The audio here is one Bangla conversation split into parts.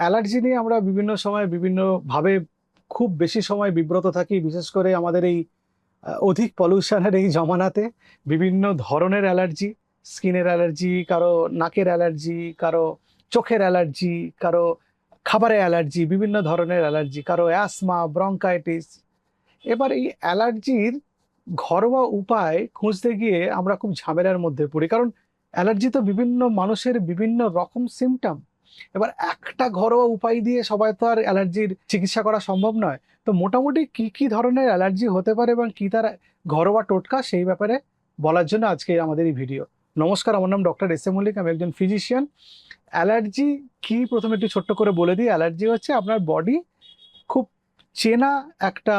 অ্যালার্জি নিয়ে আমরা বিভিন্ন সময় বিভিন্নভাবে খুব বেশি সময় বিব্রত থাকি, বিশেষ করে আমাদের এই অধিক পলিউশনের এই জমানাতে বিভিন্ন ধরনের অ্যালার্জি, স্কিনের অ্যালার্জি, কারও নাকের অ্যালার্জি, কারও চোখের অ্যালার্জি, কারও খাবারে অ্যালার্জি, বিভিন্ন ধরনের অ্যালার্জি, কারও অ্যাসমা ব্রঙ্কাইটিস। এবার এই অ্যালার্জির ঘরোয়া উপায় খুঁজতে গিয়ে আমরা খুব ঝামেলার মধ্যে পড়ি। কারণ অ্যালার্জি তো বিভিন্ন মানুষের বিভিন্ন রকম সিমটম এবার একটা ঘরোয়া উপায় দিয়ে সবাই তো আর অ্যালার্জির চিকিৎসা করা সম্ভব নয়। তো মোটামুটি কি কি ধরনের অ্যালার্জি হতে পারে এবং কি তার ঘরোয়া টোটকা, সেই ব্যাপারে বলার জন্য আজকে আমাদের এই ভিডিও। নমস্কার, আমার নাম ডক্টর এস এ মল্লিক, আমি একজন ফিজিশিয়ান। অ্যালার্জি কি? প্রথমে একটু ছোট্ট করে বলে দিই, অ্যালার্জি হচ্ছে আপনার বডি খুব চেনা একটা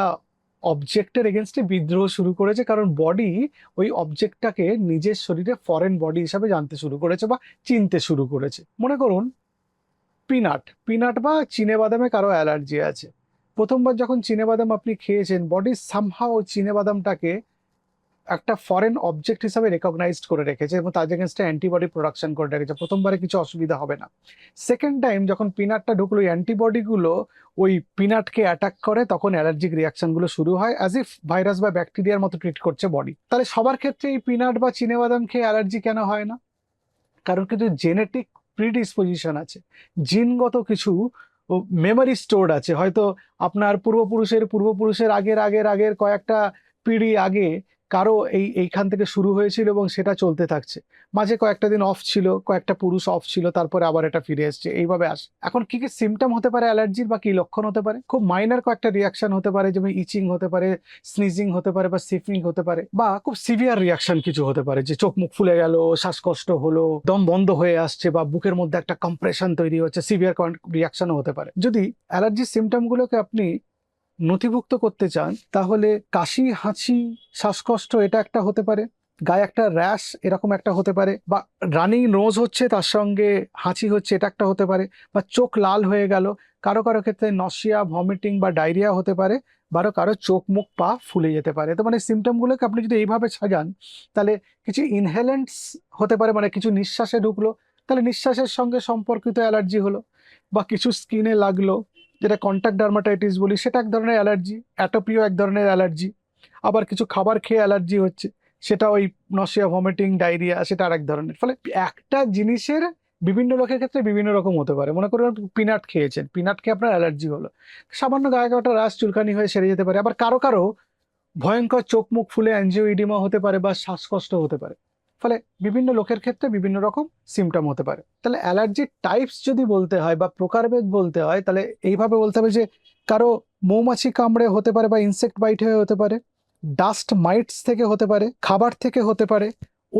অবজেক্টের এগেনস্টে বিদ্রোহ শুরু করেছে, কারণ বডি ওই অবজেক্টটাকে নিজের শরীরে ফরেন বডি হিসাবে জানতে শুরু করেছে বা চিনতে শুরু করেছে। মনে করুন পিনাট পিনাট বা চিনে বাদামে কারও অ্যালার্জি আছে। প্রথমবার যখন চিনে বাদাম আপনি খেয়েছেন বডি সামহাও চিনে বাদামটাকে একটা ফরেন অবজেক্ট হিসাবে রেকগনাইজড করে রেখেছে এবং তার এগেনস্টে অ্যান্টিবডি প্রোডাকশন করে রেখেছে। প্রথমবারে কিছু অসুবিধা হবে না। সেকেন্ড টাইম যখন পিনাটটা ঢুকলো, ওই অ্যান্টিবডিগুলো ওই পিনাটকে অ্যাটাক করে, তখন অ্যালার্জিক রিয়াকশনগুলো শুরু হয় অ্যাজ ইফ ভাইরাস বা ব্যাকটেরিয়ার মতো ট্রিট করছে বডি তাহলে সবার ক্ষেত্রে এই পিনাট বা চিনে বাদাম খেয়ে অ্যালার্জি কেন হয় না? কারণ কিন্তু জেনেটিক প্রিডিসপোজিশন আছে, জিনগত কিছু মেমোরি স্টোর আছে। হয়তো আপনার পূর্বপুরুষের পূর্বপুরুষের আগের আগের আগের কয়েকটা পিড়ি আগে কারও এই, এইখান থেকে শুরু হয়েছিল এবং সেটা চলতে থাকছে। মাঝে কয়েকটা দিন অফ ছিল, কয়েকটা পুরুষ অফ ছিল, তারপরে আবার এটা ফিরে এসছে। এইভাবে আসে, এখন কি কি সিমটম হতে পারে অ্যালার্জির বা কি লক্ষণ হতে পারে? খুব মাইনার কয়েকটা রিয়াকশন হতে পারে, যেমন ইচিং হতে পারে স্নিজিং হতে পারে বা সিফিং হতে পারে বা খুব সিভিয়ার রিয়াকশন কিছু হতে পারে, যে চোখ মুখ ফুলে গেল, শ্বাসকষ্ট হলো, দম বন্ধ হয়ে আসছে বা বুকের মধ্যে একটা কম্প্রেশন তৈরি হচ্ছে সিভিয়ার রিয়াকশনও হতে পারে। যদি অ্যালার্জির সিমটমগুলোকে আপনি নথিভুক্ত করতে চান, তাহলে কাশি, হাঁচি, শ্বাসকষ্ট এটা একটা হতে পারে, গায়ে একটা র্যাশ এরকম একটা হতে পারে, বা রানিং নোজ হচ্ছে তার সঙ্গে হাঁচি হচ্ছে এটা একটা হতে পারে, বা চোখ লাল হয়ে গেল, কারও কারও ক্ষেত্রে নসিয়া ভমিটিং বা ডায়রিয়া হতে পারে বারো কারও চোখ মুখ পা ফুলে যেতে পারে। তো মানে সিমটমগুলোকে আপনি যদি এইভাবে সাজান, তাহলে কিছু ইনহেলেন্টস হতে পারে মানে কিছু নিঃশ্বাসে ঢুকলো, তাহলে নিঃশ্বাসের সঙ্গে সম্পর্কিত অ্যালার্জি হলো, বা কিছু স্কিনে লাগল যেটা কন্ট্যাক্ট ডার্মাটাইটিস বলি, সেটা এক ধরনের অ্যালার্জি অ্যাটোপিও এক ধরনের অ্যালার্জি আবার কিছু খাবার খেয়ে অ্যালার্জি হচ্ছে, সেটা ওই নসিয়া ভমিটিং ডায়রিয়া সেটা আর এক ধরনের। ফলে একটা জিনিসের বিভিন্ন লোকের ক্ষেত্রে বিভিন্ন রকম হতে পারে। মনে করুন পিনাট খেয়েছেন পিনাট খেয়ে আপনার অ্যালার্জি হলো। সামান্য গায়ে একটা রাস চুলকানি হয়ে সেরে যেতে পারে। আবার কারও কারও ভয়ঙ্কর চোখ মুখ ফুলে অ্যাঞ্জিওইডিমা হতে পারে বা শ্বাসকষ্ট হতে পারে। ফলে বিভিন্ন লোকের ক্ষেত্রে বিভিন্ন রকম সিমটম হতে পারে। তাহলে অ্যালার্জির টাইপস যদি বলতে হয় বা প্রকারভেদ বলতে হয়, তাহলে এইভাবে বলতে হবে যে কারও মৌমাছি কামড়ে হতে পারে বা ইনসেক্ট বাইট হয়ে হতে পারে ডাস্ট মাইটস থেকে হতে পারে, খাবার থেকে হতে পারে,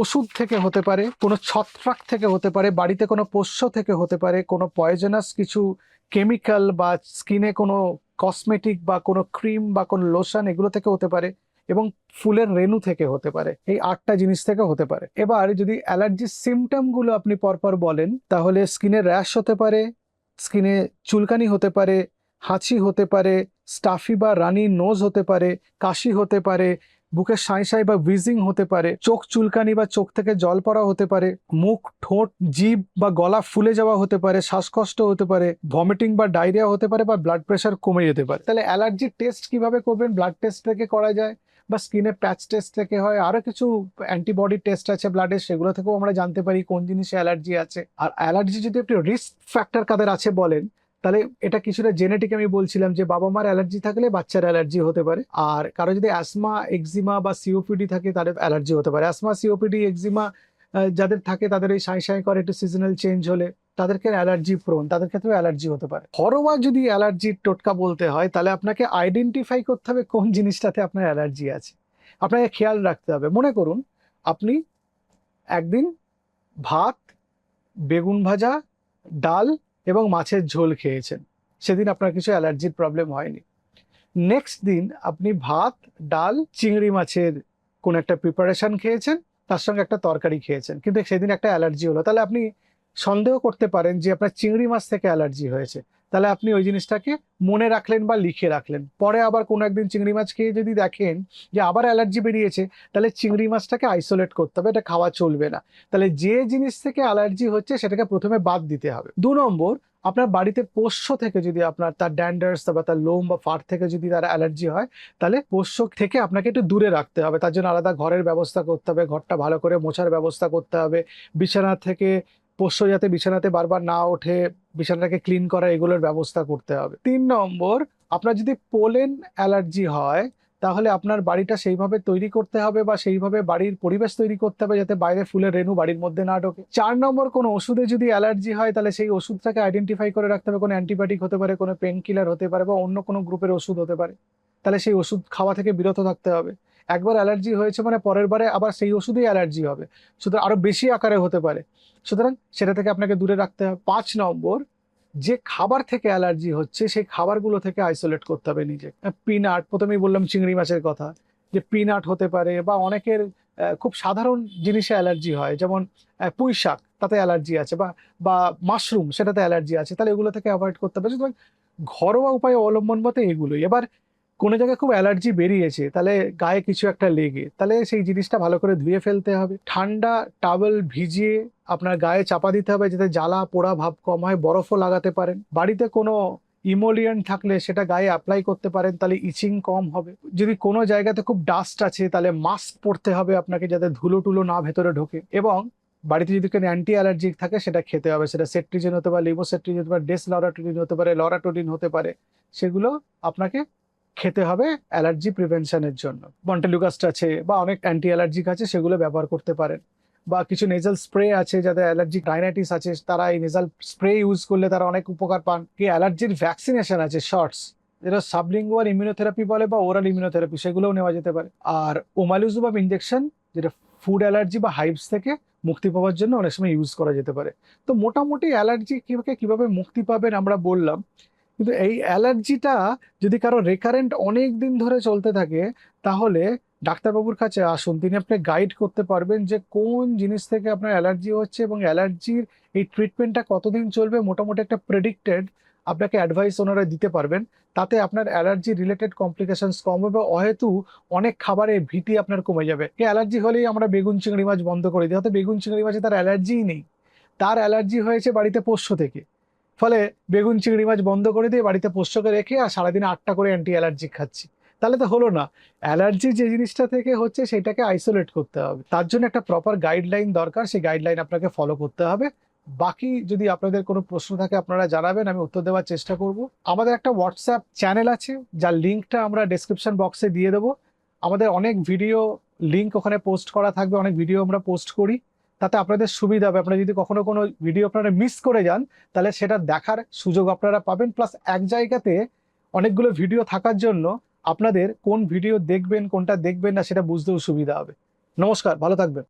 ওষুধ থেকে হতে পারে, কোনো ছত্রাক থেকে হতে পারে, বাড়িতে কোনো পোষ্য থেকে হতে পারে, কোনো পয়জনাস কিছু কেমিক্যাল বা স্কিনে কোনো কসমেটিক বা কোনো ক্রিম বা কোনো লোশন এগুলো থেকে হতে পারে এবং ফুলের রেণু থেকে হতে পারে এই আটটা জিনিস থেকে হতে পারে এবার যদি অ্যালার্জির সিমটমগুলো আপনি পরপর বলেন তাহলে স্কিনে র্যাশ হতে পারে স্কিনে চুলকানি হতে পারে হাঁচি হতে পারে স্টাফি বা রানি নোজ হতে পারে কাশি হতে পারে বুকে সাঁই সাঁই বা উইজিং হতে পারে চোখ চুলকানি বা চোখ থেকে জল পড়া হতে পারে মুখ ঠোঁট জিভ বা গলা ফুলে যাওয়া হতে পারে শ্বাসকষ্ট হতে পারে ভমিটিং বা ডায়রিয়া হতে পারে বা ব্লাড প্রেশার কমে যেতে পারে তাহলে অ্যালার্জির টেস্ট কীভাবে করবেন ব্লাড টেস্ট থেকে করা যায় বা স্কিনে প্যাচ টেস্ট থেকে হয়, আরও কিছু অ্যান্টিবডি টেস্ট আছে ব্লাডের সেগুলো থেকেও আমরা জানতে পারি কোন জিনিসে অ্যালার্জি আছে। আর অ্যালার্জি যদি একটু রিস্ক ফ্যাক্টর কাদের আছে বলেন, তাহলে এটা কিছুটা জেনেটিক আমি বলছিলাম যে বাবা মার অ্যালার্জি থাকলে বাচ্চার অ্যালার্জি হতে পারে। আর কারও যদি অ্যাসমা এক্সিমা বা সিওপিডি থাকে, তাদের অ্যালার্জি হতে পারে। অ্যাসমা সিওপিডি এক্সিমা যাদের থাকে তাদের এই সাঁই সাঁই করে একটু সিজনাল চেঞ্জ হলে। তাদেরকে অ্যালার্জি প্রোন তাদের ক্ষেত্রেও অ্যালার্জি হতে পারে। ঘরোয়া যদি অ্যালার্জির টোটকা বলতে হয়, তাহলে আপনাকে আইডেন্টিফাই করতে হবে কোন জিনিসটাতে আপনার অ্যালার্জি আছে। আপনাকে খেয়াল রাখতে হবে। মনে করুন, আপনি একদিন ভাত, বেগুন ভাজা, ডাল এবং মাছের ঝোল খেয়েছেন। সেদিন আপনার কিছু অ্যালার্জির প্রবলেম হয়নি। নেক্সট দিন আপনি ভাত, ডাল, চিংড়ি মাছের কোন একটা প্রিপারেশন খেয়েছেন, তার সঙ্গে একটা তরকারি খেয়েছেন। কিন্তু সেদিন একটা অ্যালার্জি হলো। তাহলে আপনি সন্দেহ করতে পারেন যে আপনার চিংড়ি মাছ থেকে অ্যালার্জি হয়েছে। তাহলে আপনি ওই জিনিসটাকে মনে রাখলেন বা লিখে রাখলেন। পরে আবার কোনো একদিন চিংড়ি মাছ খেয়ে যদি দেখেন যে আবার অ্যালার্জি বেরিয়েছে, তাহলে চিংড়ি মাছটাকে আইসোলেট করতে হবে, এটা খাওয়া চলবে না। তাহলে যে জিনিস থেকে অ্যালার্জি হচ্ছে, সেটাকে প্রথমে বাদ দিতে হবে। দু নম্বর, আপনার বাড়িতে পোষ্য থেকে যদি আপনার তার ড্যান্ডার্স বা তার লোম বা ফার থেকে যদি তার অ্যালার্জি হয়, তাহলে পোষ্য থেকে আপনাকে একটু দূরে রাখতে হবে। তার জন্য আলাদা ঘরের ব্যবস্থা করতে হবে, ঘরটা ভালো করে মোছার ব্যবস্থা করতে হবে, বিছানা থেকে পোষ্য যাতে বিছানাতে বারবার না ওঠে, বিছানাটাকে ক্লিন করা, এগুলোর ব্যবস্থা করতে হবে। তিন নম্বর, আপনার যদি পোলেন অ্যালার্জি হয়, তাহলে আপনার বাড়িটা সেইভাবে তৈরি করতে হবে বা সেইভাবে বাড়ির পরিবেশ তৈরি করতে হবে যাতে বাইরে ফুলের রেণু বাড়ির মধ্যে না ঢোকে। চার নম্বর, কোনো ওষুধে যদি অ্যালার্জি হয়, তাহলে সেই ওষুধটাকে আইডেন্টিফাই করে রাখতে হবে। কোনো অ্যান্টিবায়োটিক হতে পারে, কোনো পেন কিলার হতে পারে বা অন্য কোনো গ্রুপের ওষুধ হতে পারে। তাহলে সেই ওষুধ খাওয়া থেকে বিরত থাকতে হবে। একবার অ্যালার্জি হয়েছে মানে পরের বারে আবার সেই ওষুধেই অ্যালার্জি হবে। সুতরাং আরও বেশি আকারে হতে পারে। সুতরাং সেটা থেকে আপনাকে দূরে রাখতে হবে। পাঁচ নম্বর, যে খাবার থেকে অ্যালার্জি হচ্ছে সেই খাবারগুলো থেকে আইসোলেট করতে হবে নিজে পিনাট প্রথমেই বললাম চিংড়ি মাছের কথা, যে পিনাট হতে পারে বা অনেকের খুব সাধারণ জিনিসে অ্যালার্জি হয়, যেমন পুঁই শাক, তাতে অ্যালার্জি আছে বা বা মাশরুম সেটাতে অ্যালার্জি আছে, তাহলে এগুলো থেকে অ্যাভয়েড করতে হবে। সুতরাং ঘরোয়া উপায় অবলম্বন মতে এগুলোই। এবার কোনো জায়গায় খুব অ্যালার্জি বেরিয়েছে, তাহলে গায়ে কিছু একটা লেগে, তাহলে সেই জিনিসটা ভালো করে ধুয়ে ফেলতে হবে। ঠান্ডা টাওয়েল ভিজিয়ে আপনার গায়ে চাপা দিতে হবে যাতে জ্বালা পোড়া ভাব কম হয়, বরফও লাগাতে পারেন। বাড়িতে কোনো ইমোলিয়েন্ট থাকলে সেটা গায়ে অ্যাপ্লাই করতে পারেন, তাহলে ইচিং কম হবে। যদি কোনো জায়গাতে খুব ডাস্ট আছে, তাহলে মাস্ক পরতে হবে আপনাকে যাতে ধুলো টুলো না ভেতরে ঢোকে। এবং বাড়িতে যদি কোনো অ্যান্টি অ্যালার্জিক থাকে, সেটা খেতে হবে। সেটা সেট্রিজেন হতে পারে লিবোসেট্রিজেন হতে পারে ডেস লরাটোডিন হতে পারে লরাটোডিন হতে পারে, সেগুলো আপনাকে খেতে হবে অ্যালার্জি প্রিভেনশনের জন্য। মন্টেলুকাস্ট আছে বা অনেক অ্যান্টি অ্যালার্জিক আছে, সেগুলো ব্যবহার করতে পারেন। বা কিছু নেজাল স্প্রে আছে যাদের অ্যালার্জিক রাইনাইটিস আছে, তারা এই নেজাল স্প্রে ইউজ করলে তারা অনেক উপকার পান। কি অ্যালার্জির ভ্যাকসিনেশন আছে শর্টস যেটা সাবলিঙ্গুয়াল ইমিউনোথেরাপি বলে বা ওরাল ইমিউনোথেরাপি সেগুলোও নেওয়া যেতে পারে। আর ওমালিজুবাব ইঞ্জেকশন যেটা ফুড অ্যালার্জি বা হাইভস থেকে মুক্তি পাওয়ার জন্য অনেক সময় ইউজ করা যেতে পারে। তো মোটামুটি অ্যালার্জি কীভাবে কীভাবে মুক্তি পাবেন আমরা বললাম। কিন্তু এই অ্যালার্জিটা যদি কারও রেকারেন্ট অনেক দিন ধরে চলতে থাকে, তাহলে ডাক্তারবাবুর কাছে আসুন। তিনি আপনাকে গাইড করতে পারবেন যে কোন জিনিস থেকে আপনার অ্যালার্জি হচ্ছে এবং অ্যালার্জির এই ট্রিটমেন্টটা কতদিন চলবে, মোটামুটি একটা প্রেডিক্টেড আপনাকে অ্যাডভাইস ওনারা দিতে পারবেন। তাতে আপনার অ্যালার্জি রিলেটেড কমপ্লিকেশনস কম হবে, অহেতু অনেক খাবারে ভীতি আপনার কমে যাবে। এই অ্যালার্জি হলেই আমরা বেগুন, চিংড়ি মাছ বন্ধ করে দিই হয়তো বেগুন, চিংড়ি মাছে তার অ্যালার্জিই নেই। তার অ্যালার্জি হয়েছে বাড়িতে পোষ্য থেকে। ফলে বেগুন, চিংড়ি মাছ বন্ধ করে দিয়ে বাড়িতে পোষ্যকে রেখে আর সারাদিনে আটটা করে অ্যান্টি অ্যালার্জিক খাচ্ছি। তাহলে তো হলো না। অ্যালার্জি যে জিনিসটা থেকে হচ্ছে সেটাকে আইসোলেট করতে হবে। তার জন্য একটা প্রপার গাইডলাইন দরকার। সেই গাইডলাইন আপনাকে ফলো করতে হবে। বাকি যদি আপনাদের কোনো প্রশ্ন থাকে আপনারা জানাবেন, আমি উত্তর দেওয়ার চেষ্টা করব। আমাদের একটা হোয়াটসঅ্যাপ চ্যানেল আছে, যার লিঙ্কটা আমরা ডেসক্রিপশন বক্সে দিয়ে দেবো। আমাদের অনেক ভিডিও লিঙ্ক ওখানে পোস্ট করা থাকবে, অনেক ভিডিও আমরা পোস্ট করি। তাতে আপনাদের সুবিধা হবে। আপনারা যদি কখনো কোনো ভিডিও আপনারা মিস করে যান, তাহলে সেটা দেখার সুযোগ আপনারা পাবেন। প্লাস এক জায়গাতে অনেকগুলো ভিডিও থাকার জন্য আপনাদের কোন ভিডিও দেখবেন, কোনটা দেখবেন না, সেটা বুঝতেও সুবিধা হবে। নমস্কার, ভালো থাকবেন।